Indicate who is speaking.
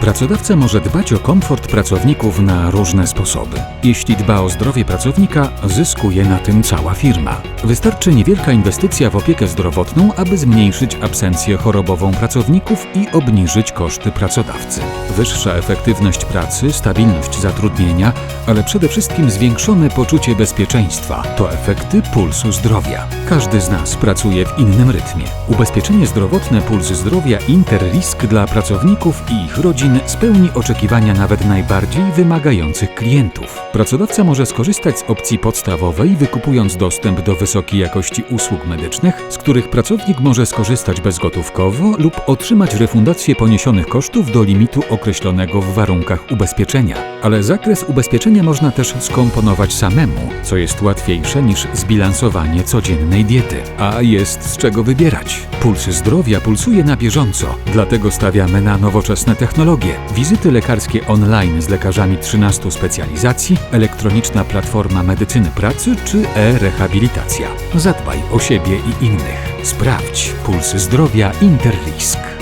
Speaker 1: Pracodawca może dbać o komfort pracowników na różne sposoby. Jeśli dba o zdrowie pracownika, zyskuje na tym cała firma. Wystarczy niewielka inwestycja w opiekę zdrowotną, aby zmniejszyć absencję chorobową pracowników i obniżyć koszty pracodawcy. Wyższa efektywność pracy, stabilność zatrudnienia, ale przede wszystkim zwiększone poczucie bezpieczeństwa to efekty pulsu zdrowia. Każdy z nas pracuje w innym rytmie. Ubezpieczenie zdrowotne Puls Zdrowia Interrisk dla pracowników i ich rodzin spełni oczekiwania nawet najbardziej wymagających klientów. Pracodawca może skorzystać z opcji podstawowej, wykupując dostęp do wysokiej jakości usług medycznych, z których pracownik może skorzystać bezgotówkowo lub otrzymać refundację poniesionych kosztów do limitu określonego w warunkach ubezpieczenia. Ale zakres ubezpieczenia można też skomponować samemu, co jest łatwiejsze niż zbilansowanie codziennej diety. A jest z czego wybierać. Puls zdrowia pulsuje na bieżąco, dlatego stawiamy na nowoczesne technologie. Wizyty lekarskie online z lekarzami 13 specjalizacji, elektroniczna platforma medycyny pracy czy e-rehabilitacja. Zadbaj o siebie i innych. Sprawdź puls zdrowia Interrisk.